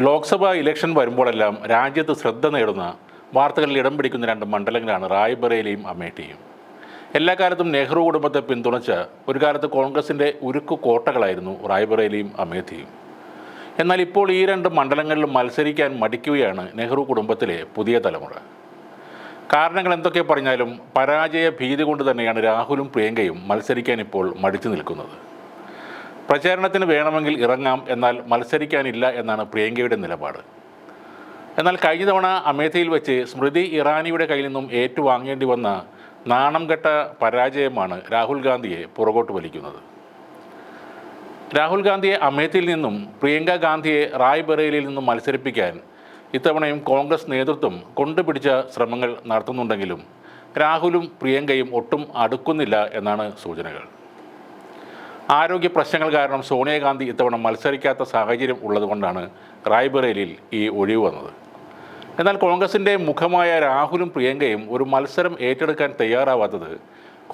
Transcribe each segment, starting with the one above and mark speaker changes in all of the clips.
Speaker 1: Lok Sabha election വരുമ്പോഴെല്ലാം രാജ്യത്ത് ശ്രദ്ധ നേടുന്ന വാർത്തകളിൽ ഇടം പിടിക്കുന്ന രണ്ട് മണ്ഡലങ്ങളാണ് റായ്ബറേലിയും അമേഠിയും. എല്ലാ കാലത്തും നെഹ്റു കുടുംബത്തെ പിന്തുണച്ച് ഒരു കാലത്ത് കോൺഗ്രസിന്റെ ഉരുക്കു കോട്ടകളായിരുന്നു റായ്ബറേലിയും അമേഠിയും. എന്നാൽ ഇപ്പോൾ ഈ രണ്ട് മണ്ഡലങ്ങളിലും മത്സരിക്കാൻ മടിക്കുകയാണ് നെഹ്റു കുടുംബത്തിലെ പുതിയ തലമുറ. കാരണങ്ങൾ എന്തൊക്കെ പറഞ്ഞാലും പരാജയ ഭീതി കൊണ്ട് തന്നെയാണ് രാഹുലും പ്രിയങ്കയും മത്സരിക്കാൻ ഇപ്പോൾ മടിച്ചു നിൽക്കുന്നത്. പ്രചാരണത്തിന് വേണമെങ്കിൽ ഇറങ്ങാം എന്നാൽ മത്സരിക്കാനില്ല എന്നാണ് പ്രിയങ്കയുടെ നിലപാട്. എന്നാൽ കഴിഞ്ഞ തവണ അമേഠിയിൽ വെച്ച് സ്മൃതി ഇറാനിയുടെ കയ്യിൽ നിന്നും ഏറ്റുവാങ്ങേണ്ടി വന്ന നാണം കെട്ട പരാജയമാണ് രാഹുൽ ഗാന്ധിയെ പുറകോട്ട് വലിക്കുന്നത്. രാഹുൽ ഗാന്ധിയെ അമേഠിയിൽ നിന്നും പ്രിയങ്ക ഗാന്ധിയെ റായ്ബറേലിയിൽ നിന്നും മത്സരിപ്പിക്കാൻ ഇത്തവണയും കോൺഗ്രസ് നേതൃത്വം കൊണ്ടുപിടിച്ച ശ്രമങ്ങൾ നടത്തുന്നുണ്ടെങ്കിലും രാഹുലും പ്രിയങ്കയും ഒട്ടും അടുക്കുന്നില്ല എന്നാണ് സൂചനകൾ. ആരോഗ്യ പ്രശ്നങ്ങൾ കാരണം സോണിയാഗാന്ധി ഇത്തവണ മത്സരിക്കാത്ത സാഹചര്യം ഉള്ളതുകൊണ്ടാണ് റായ്ബറേലിയിൽ ഈ ഒഴിവ് വന്നത്. എന്നാൽ കോൺഗ്രസിന്റെ മുഖമായ രാഹുലും പ്രിയങ്കയും ഒരു മത്സരം ഏറ്റെടുക്കാൻ തയ്യാറാവാത്തത്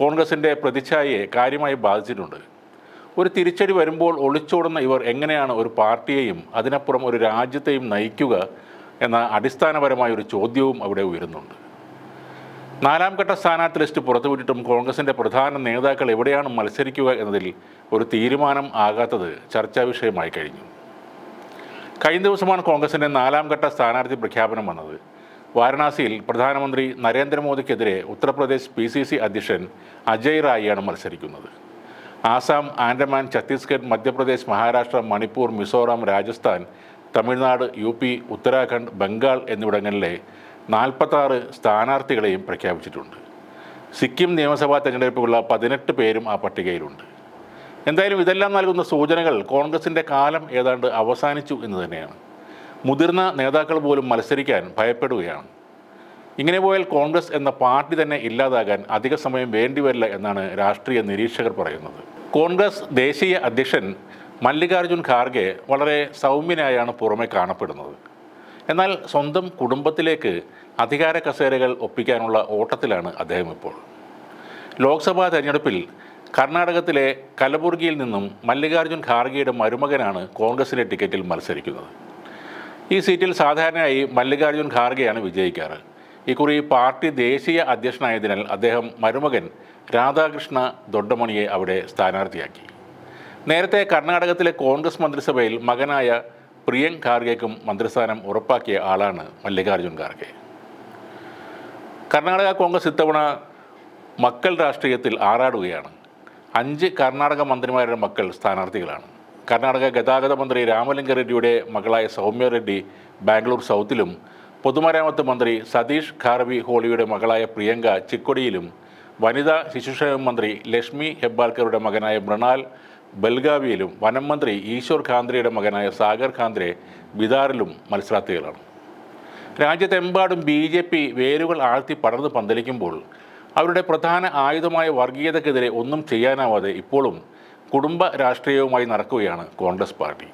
Speaker 1: കോൺഗ്രസിന്റെ പ്രതിച്ഛായയെ കാര്യമായി ബാധിച്ചിട്ടുണ്ട്. ഒരു തിരിച്ചടി വരുമ്പോൾ ഒളിച്ചോടുന്ന ഇവർ എങ്ങനെയാണ് ഒരു പാർട്ടിയെയും അതിനപ്പുറം ഒരു രാജ്യത്തെയും നയിക്കുക എന്ന അടിസ്ഥാനപരമായ ഒരു ചോദ്യവും അവിടെ ഉയരുന്നുണ്ട്. നാലാം ഘട്ട സ്ഥാനാർത്ഥി ലിസ്റ്റ് പുറത്തുവിട്ടിട്ടും കോൺഗ്രസിന്റെ പ്രധാന നേതാക്കൾ എവിടെയാണ് മത്സരിക്കുക എന്നതിൽ ഒരു തീരുമാനം ആകാത്തത് ചർച്ചാ വിഷയമായി കഴിഞ്ഞു. കഴിഞ്ഞ ദിവസമാണ് കോൺഗ്രസിന്റെ നാലാം ഘട്ട സ്ഥാനാർത്ഥി പ്രഖ്യാപനം വന്നത്. വാരണാസിയിൽ പ്രധാനമന്ത്രി നരേന്ദ്രമോദിക്കെതിരെ ഉത്തർപ്രദേശ് പി സി സി അധ്യക്ഷൻ അജയ് റായിയാണ് മത്സരിക്കുന്നത്. ആസാം ആൻഡമാൻ ഛത്തീസ്ഗഡ് മധ്യപ്രദേശ് മഹാരാഷ്ട്ര മണിപ്പൂർ മിസോറാം രാജസ്ഥാൻ തമിഴ്നാട് യു പി ഉത്തരാഖണ്ഡ് ബംഗാൾ എന്നിവിടങ്ങളിലെ നാൽപ്പത്താറ് സ്ഥാനാർത്ഥികളെയും പ്രഖ്യാപിച്ചിട്ടുണ്ട്. സിക്കിം നിയമസഭാ തെരഞ്ഞെടുപ്പിലുള്ള പതിനെട്ട് പേരും ആ പട്ടികയിലുണ്ട്. എന്തായാലും ഇതെല്ലാം നൽകുന്ന സൂചനകൾ കോൺഗ്രസിന്റെ കാലം ഏതാണ്ട് അവസാനിച്ചു എന്ന് തന്നെയാണ്. മുതിർന്ന നേതാക്കൾ പോലും മത്സരിക്കാൻ ഭയപ്പെടുകയാണ്. ഇങ്ങനെ പോയാൽ കോൺഗ്രസ് എന്ന പാർട്ടി തന്നെ ഇല്ലാതാകാൻ അധിക സമയം വേണ്ടിവരില്ല എന്നാണ് രാഷ്ട്രീയ നിരീക്ഷകർ പറയുന്നത്. കോൺഗ്രസ് ദേശീയ അധ്യക്ഷൻ മല്ലികാർജുൻ ഖാർഗെ വളരെ സൗമ്യനായാണ് പുറമെ കാണപ്പെടുന്നത്. എന്നാൽ സ്വന്തം കുടുംബത്തിലേക്ക് അധികാര കസേരകൾ ഒപ്പിക്കാനുള്ള ഓട്ടത്തിലാണ് അദ്ദേഹം ഇപ്പോൾ. ലോക്സഭാ തെരഞ്ഞെടുപ്പിൽ കർണാടകത്തിലെ കലബുർഗിയിൽ നിന്നും മല്ലികാർജുൻ ഖാർഗെയുടെ മരുമകനാണ് കോൺഗ്രസിന്റെ ടിക്കറ്റിൽ മത്സരിക്കുന്നത്. ഈ സീറ്റിൽ സാധാരണയായി മല്ലികാർജുൻ ഖാർഗെയാണ് വിജയിക്കാറ്. ഇക്കുറി പാർട്ടി ദേശീയ അധ്യക്ഷനായതിനാൽ അദ്ദേഹം മരുമകൻ രാധാകൃഷ്ണ ദൊഡ്ഡമണിയെ അവിടെ സ്ഥാനാർത്ഥിയാക്കി. നേരത്തെ കർണാടകത്തിലെ കോൺഗ്രസ് മന്ത്രിസഭയിൽ മകനായ പ്രിയങ്ക് ഖാർഗെക്കും മന്ത്രിസ്ഥാനം ഉറപ്പാക്കിയ ആളാണ് മല്ലികാർജുൻ ഖാർഗെ. കർണാടക കോൺഗ്രസ് ഇത്തവണ മക്കൾ രാഷ്ട്രീയത്തിൽ ആറാടുകയാണ്. അഞ്ച് കർണാടക മന്ത്രിമാരുടെ മക്കൾ സ്ഥാനാർത്ഥികളാണ്. കർണാടക ഗതാഗത മന്ത്രി രാമലിംഗ റെഡ്ഡിയുടെ മകളായ സൗമ്യ റെഡ്ഡി ബാംഗ്ലൂർ സൗത്തിലും പൊതുമരാമത്ത് മന്ത്രി സതീഷ് ഖാർവി ഹോളിയുടെ മകളായ പ്രിയങ്ക ചിക്കൊടിയിലും വനിതാ ശിശുക്ഷേമ മന്ത്രി ലക്ഷ്മി ഹെബ്ബാൽക്കറുടെ മകനായ മൃണാൽ ബൽഗാവിയിലും വനം മന്ത്രി ഈശ്വർ ഖാന്ദ്രയുടെ മകനായ സാഗർ ഖാന്ദ്രെ ബിദാറിലും മത്സരാർത്ഥികളാണ്. രാജ്യത്തെമ്പാടും ബി ജെ പി വേരുകൾ ആഴ്ത്തി പടർന്ന് പന്തലിക്കുമ്പോൾ അവരുടെ പ്രധാന ആയുധമായ വർഗീയതക്കെതിരെ ഒന്നും ചെയ്യാനാവാതെ ഇപ്പോഴും കുടുംബ രാഷ്ട്രീയവുമായി നടക്കുകയാണ് കോൺഗ്രസ് പാർട്ടി.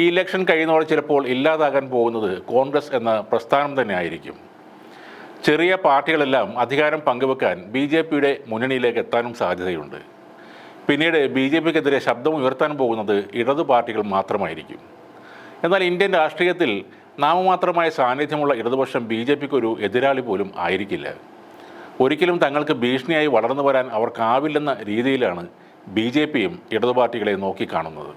Speaker 1: ഈ ഇലക്ഷൻ കഴിയുന്നതോടെ ചിലപ്പോൾ ഇല്ലാതാകാൻ പോകുന്നത് കോൺഗ്രസ് എന്ന പ്രസ്ഥാനം തന്നെ ആയിരിക്കും ചെറിയ പാർട്ടികളെല്ലാം അധികാരം പങ്കുവെക്കാൻ ബി ജെ പിയുടെ മുന്നണിയിലേക്ക് എത്താനും സാധ്യതയുണ്ട്. പിന്നീട് ബി ജെ പിക്കെതിരെ ശബ്ദം ഉയർത്താൻ പോകുന്നത് ഇടതു പാർട്ടികൾ മാത്രമായിരിക്കും. എന്നാൽ ഇന്ത്യൻ രാഷ്ട്രീയത്തിൽ നാമമാത്രമായ സാന്നിധ്യമുള്ള ഇടതുപക്ഷം ബി ജെ പിക്ക് ഒരു എതിരാളി പോലും ആയിരിക്കില്ല. ഒരിക്കലും തങ്ങൾക്ക് ഭീഷണിയായി വളർന്നു വരാൻ അവർക്കാവില്ലെന്ന രീതിയിലാണ് ബി ജെ പിയും ഇടതു പാർട്ടികളെ നോക്കിക്കാണുന്നത്